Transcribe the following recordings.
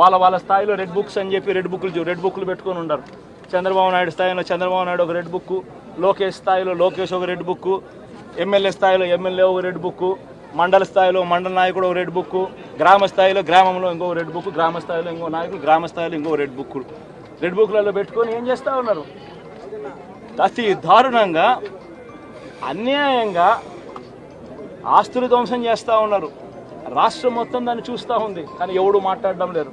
వాళ్ళ వాళ్ళ స్థాయిలో రెడ్ బుక్స్ అని చెప్పి రెడ్ బుక్లు రెడ్ బుక్లు పెట్టుకొని ఉన్నారు చంద్రబాబు నాయుడు స్థాయిలో చంద్రబాబు నాయుడు ఒక రెడ్ బుక్ లోకేష్ స్థాయిలో లోకేష్ ఒక రెడ్ బుక్ ఎమ్మెల్యే స్థాయిలో ఎమ్మెల్యే ఒక రెడ్ బుక్ మండల స్థాయిలో మండల నాయకుడు ఒక రెడ్ బుక్ గ్రామ స్థాయిలో గ్రామంలో ఇంకో రెడ్ బుక్ గ్రామ స్థాయిలో ఇంకో నాయకుడు గ్రామ స్థాయిలో ఇంకో రెడ్ బుక్ రెడ్ బుక్లలో పెట్టుకొని ఏం చేస్తూ ఉన్నారు? అతి దారుణంగా అన్యాయంగా ఆస్తులు ధ్వంసం చేస్తూ ఉన్నారు. రాష్ట్రం మొత్తం దాన్ని చూస్తూ ఉంది కానీ ఎవడు మాట్లాడడం లేరు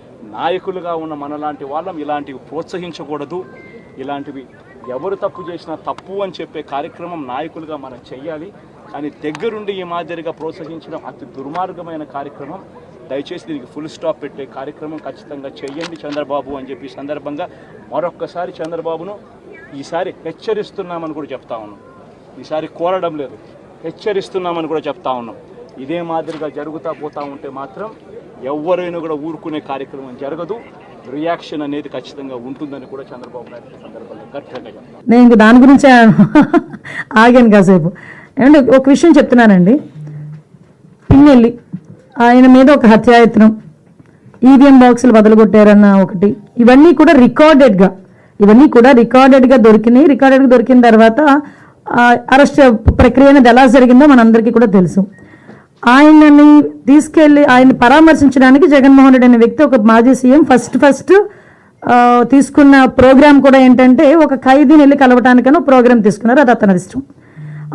నాయకులుగా ఉన్న మనలాంటి వాళ్ళం ఇలాంటివి ప్రోత్సహించకూడదు. ఇలాంటివి ఎవరు తప్పు చేసినా తప్పు అని చెప్పే కార్యక్రమం నాయకులుగా మనం చెయ్యాలి. కానీ దగ్గరుండి ఈ మాదిరిగా ప్రోత్సహించడం అతి దుర్మార్గమైన కార్యక్రమం. దయచేసి దీనికి ఫుల్ స్టాప్ పెట్టే కార్యక్రమం ఖచ్చితంగా చెయ్యండి చంద్రబాబు అని చెప్పి సందర్భంగా మరొక్కసారి చంద్రబాబును ఈసారి హెచ్చరిస్తున్నామని కూడా చెప్తా ఉన్నాం. ఈసారి కోరడం లేదు. హెచ్చరిస్తున్నామని కూడా చెప్తా ఉన్నాం. ఇదే మాదిరిగా జరుగుతూ పోతా ఉంటే మాత్రం ఎవరైనా కూడా ఊరుకునే కార్యక్రమం జరగదు. రియాక్షన్ అనేది ఖచ్చితంగా ఉంటుందని కూడా చంద్రబాబు నాయుడు సందర్భంలో గట్టిగా నేను ఇంక దాని గురించి ఆగాను కాసేపు. ఏమంటే ఒక విషయం చెప్తున్నానండి. పిన్నెల్లి ఆయన మీద ఒక హత్యాయత్నం ఈవీఎం బాక్సులు వదలగొట్టారన్న ఒకటి ఇవన్నీ కూడా రికార్డెడ్గా ఇవన్నీ కూడా రికార్డెడ్గా దొరికినాయి. రికార్డెడ్గా దొరికిన తర్వాత అరెస్ట్ ప్రక్రియ అనేది ఎలా జరిగిందో మనందరికీ కూడా తెలుసు. ఆయనని తీసుకెళ్ళి ఆయన పరామర్శించడానికి జగన్మోహన్ రెడ్డి అనే వ్యక్తి ఒక మాజీ సీఎం ఫస్ట్ ఫస్ట్ తీసుకున్న ప్రోగ్రామ్ కూడా ఏంటంటే ఒక ఖైదీని వెళ్ళి కలవటానికైనా ప్రోగ్రామ్ తీసుకున్నారు. అది అతని ఇష్టం.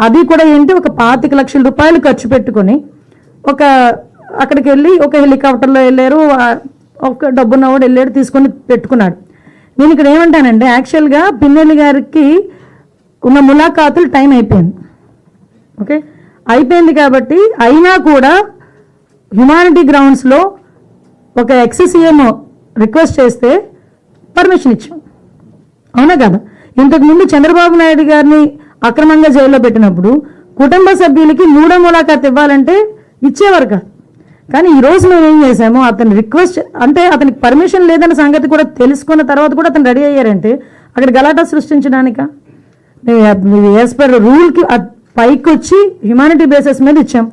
అది కూడా ఏంటి ఒక పాతిక లక్షల రూపాయలు ఖర్చు పెట్టుకొని ఒక అక్కడికి వెళ్ళి ఒక హెలికాప్టర్లో వెళ్ళారు ఒక డబ్బున్నవాడు వెళ్ళాడు తీసుకొని పెట్టుకున్నాడు. నేను ఇక్కడ ఏమంటానంటే యాక్చువల్గా పిన్నెల్లి గారికి ఉన్న ములాఖాతులు టైం అయిపోయింది. ఓకే? అయిపోయింది కాబట్టి అయినా కూడా హ్యుమానిటీ గ్రౌండ్స్లో ఒక ఎక్స్సీఎం రిక్వెస్ట్ చేస్తే పర్మిషన్ ఇచ్చాం. అవునా కదా? ఇంతకుముందు చంద్రబాబు నాయుడు గారిని అక్రమంగా జైల్లో పెట్టినప్పుడు కుటుంబ సభ్యులకి మూడో ములాఖాత్ ఇవ్వాలంటే ఇచ్చేవారు కాదు. కానీ ఈ రోజు మేము ఏం చేసాము అతని రిక్వెస్ట్ అంటే అతనికి పర్మిషన్ లేదన్న సంగతి కూడా తెలుసుకున్న తర్వాత కూడా అతను రెడీ అయ్యారంటే అక్కడ గలాటా సృష్టించడానిక? యాజ్ పర్ రూల్కి పైకి వచ్చి హ్యుమానిటీ బేసిస్ మీద ఇచ్చాం.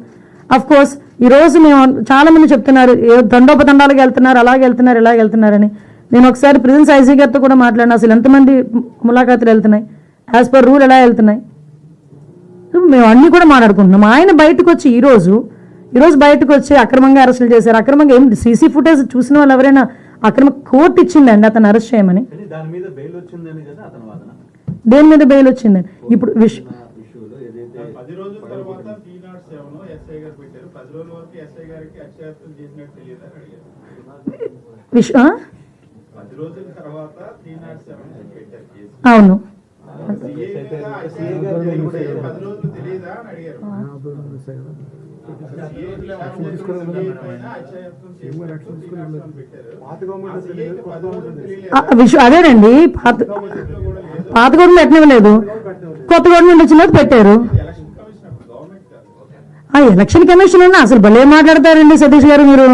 అఫ్ కోర్స్ ఈ రోజు మేము చాలా మంది చెప్తున్నారు ఏ దండోపదండాలకు వెళ్తున్నారు అలాగే వెళ్తున్నారు ఇలాగ వెళ్తున్నారని. నేను ఒకసారి ప్రిజెన్స్ ఐజీ గారితో కూడా మాట్లాడిన అసలు ఎంతమంది ములాఖాతులు వెళ్తున్నాయి? యాజ్ పర్ రూల్ ఎలా వెళ్తున్నాయి? మేము అన్ని కూడా మాట్లాడుకుంటున్నాం. ఆయన బయటకు వచ్చి ఈ రోజు ఈ రోజు బయటకు వచ్చి అక్రమంగా అరెస్టులు చేశారు. అక్రమంగా ఏం సీసీ ఫుటేజ్ చూసిన వాళ్ళు ఎవరైనా అక్రమ కోర్టు ఇచ్చిందండి అతను అరెస్ట్ చేయమని. దాని మీద బెయిల్ వచ్చిందని కదా అతని వాదన. దేని మీద బెయిల్ వచ్చిందండి ఇప్పుడు విష్ ఆ, విష్ అదేనండి పాత పాత గవర్నమెంట్ ఎట్టనివ్వలేదు కొత్త గవర్నమెంట్ వచ్చిన పెట్టారు. ఆ ఎలక్షన్ కమిషన్ అన్న అసలు భలే మాట్లాడతారండి సతీష్ గారు మీరు?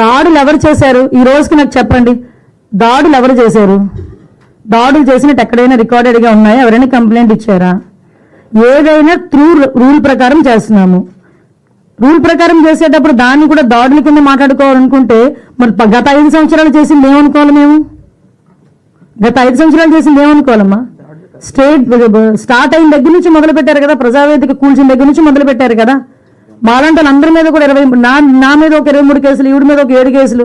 దాడులు ఎవరు చేశారు? ఈ రోజుకి నాకు చెప్పండి. దాడులు ఎవరు చేశారు? దాడులు చేసినట్టు ఎక్కడైనా రికార్డెడ్గా ఉన్నాయా? ఎవరైనా కంప్లైంట్ ఇచ్చారా? ఏదైనా త్రూ రూల్ ప్రకారం చేస్తున్నాము. రూల్ ప్రకారం చేసేటప్పుడు దాన్ని కూడా దాడుల కింద మాట్లాడుకోవాలనుకుంటే మరి గత ఐదు సంవత్సరాలు చేసింది ఏమనుకోవాలి మేము? గత ఐదు సంవత్సరాలు చేసింది ఏమనుకోవాలమ్మా? స్టేట్ స్టార్ట్ అయిన దగ్గర నుంచి మొదలు పెట్టారు కదా ప్రజావేదిక కూల్చిన దగ్గర నుంచి మొదలు పెట్టారు కదా. మాలాంటి వాళ్ళందరి మీద కూడా ఇరవై నా నా మీద ఒక ఇరవై మూడు కేసులు ఈవిడ మీద ఒక ఏడు కేసులు.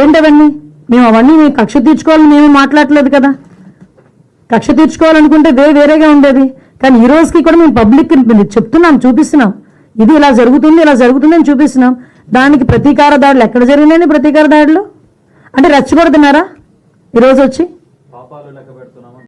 ఏంటవన్నీ? మేము అవన్నీ మేము కక్ష తీర్చుకోవాలని మేము మాట్లాడలేదు కదా. కక్ష తీర్చుకోవాలనుకుంటే వే వేరేగా ఉండేది. కానీ ఈ రోజుకి కూడా మేము పబ్లిక్ చెప్తున్నాం చూపిస్తున్నాం. ఇది ఇలా జరుగుతుంది ఇలా జరుగుతుంది అని చూపిస్తున్నాం. దానికి ప్రతీకార దాడులు ఎక్కడ జరిగినాయి ప్రతీకార దాడులు? అంటే రెచ్చగొడుతున్నారా? ఈరోజు వచ్చి? పాపాలు లెక్క